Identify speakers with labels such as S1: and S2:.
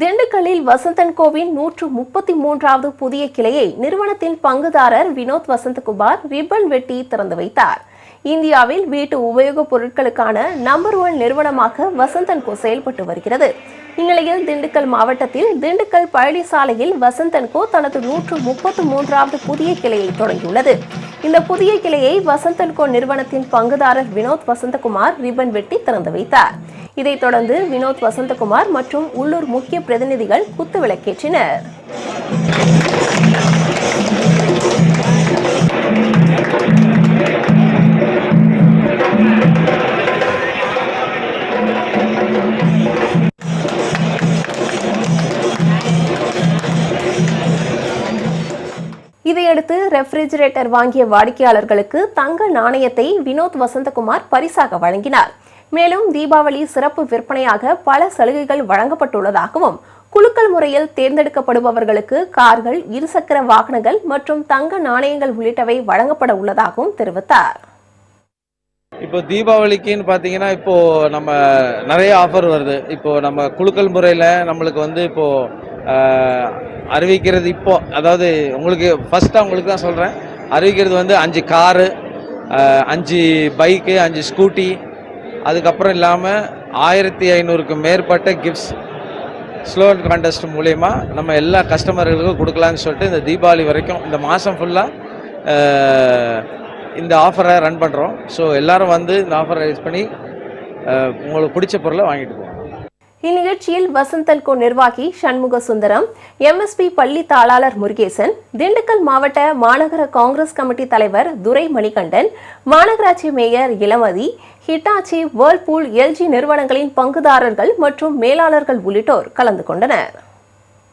S1: திண்டுக்கல்லில் வசந்தன் கோவின் நூற்று முப்பத்தி மூன்றாவது புதிய கிளையை நிறுவனத்தின் பங்குதாரர் வினோத் வசந்தகுமார் ரிப்பன் வெட்டி திறந்து வைத்தார். இந்தியாவில் வீட்டு உபயோகப் பொருட்களுக்கான நம்பர் ஒன் நிறுவனமாக வசந்தன்கோ செயல்பட்டு வருகிறது. இந்நிலையில் திண்டுக்கல் மாவட்டத்தில் திண்டுக்கல் பழனிசாலையில் வசந்தன்கோ தனது நூற்று முப்பத்து மூன்றாவது புதிய கிளையை தொடங்கியுள்ளது. இந்த புதிய கிளையை வசந்தன் கோ நிறுவனத்தின் பங்குதாரர் வினோத் வசந்தகுமார் ரிப்பன் வெட்டி திறந்து வைத்தார். இதைத் தொடர்ந்து வினோத் வசந்தகுமார் மற்றும் உள்ளூர் முக்கிய பிரதிநிதிகள் குத்துவிளக்கேற்றினர் இதையடுத்து ரெஃப்ரிஜிரேட்டர் வாங்கிய வாடிக்கையாளர்களுக்கு தங்க நாணயத்தை வினோத் வசந்தகுமார் பரிசாக வழங்கினார். மேலும் தீபாவளி சிறப்பு விற்பனையாக பல சலுகைகள் வழங்கப்பட்டுள்ளதாகவும் குலுக்கல் முறையில் தேர்ந்தெடுக்கப்படுபவர்களுக்கு கார்கள் இருசக்கர வாகனங்கள் மற்றும் தங்க நாணயங்கள் உள்ளிட்டவை வழங்கப்பட உள்ளதாகவும் தெரிவித்தார்.
S2: இப்போ தீபாவளிக்குன்னு பார்த்தீங்கன்னா இப்போ நம்ம நிறைய ஆஃபர் வருது. இப்போ நம்ம குலுக்கல் முறையில் நம்மளுக்கு வந்து இப்போ அறிவிக்கிறது இப்போ அதாவது உங்களுக்கு ஃபஸ்ட்டாக உங்களுக்கு தான் சொல்கிறேன் அறிவிக்கிறது வந்து அஞ்சு காரு அஞ்சு பைக்கு அஞ்சு ஸ்கூட்டி அதுக்கப்புறம் இல்லாமல் ஆயிரத்தி ஐநூறுக்கு மேற்பட்ட கிஃப்ட்ஸ் ஸ்லோன் கான்டெஸ்ட் மூலயமா நம்ம எல்லா கஸ்டமர்களுக்கும் கொடுக்கலான்னு சொல்லிட்டு இந்த தீபாவளி வரைக்கும் இந்த மாதம் ஃபுல்லாக இந்த ஆஃபரை ரன் பண்ணுறோம் ஸோ எல்லோரும் வந்து இந்த ஆஃபரை யூஸ் பண்ணி உங்களுக்கு பிடிச்ச பொருளை வாங்கிட்டு போவோம்.
S1: இந்நிகழ்ச்சியில் வசந்தல்கோ நிர்வாகி சண்முக சுந்தரம் எம்எஸ்பி பள்ளி தாளாளர் முருகேசன் திண்டுக்கல் மாவட்ட மாநகர காங்கிரஸ் கமிட்டி தலைவர் துரை மணிகண்டன் மாநகராட்சி mayor Ilamathi Hitachi Whirlpool LG நிறுவனங்களின் பங்குதாரர்கள் மற்றும் மேலாளர்கள் உள்ளிட்டோர் கலந்து கொண்டனர்.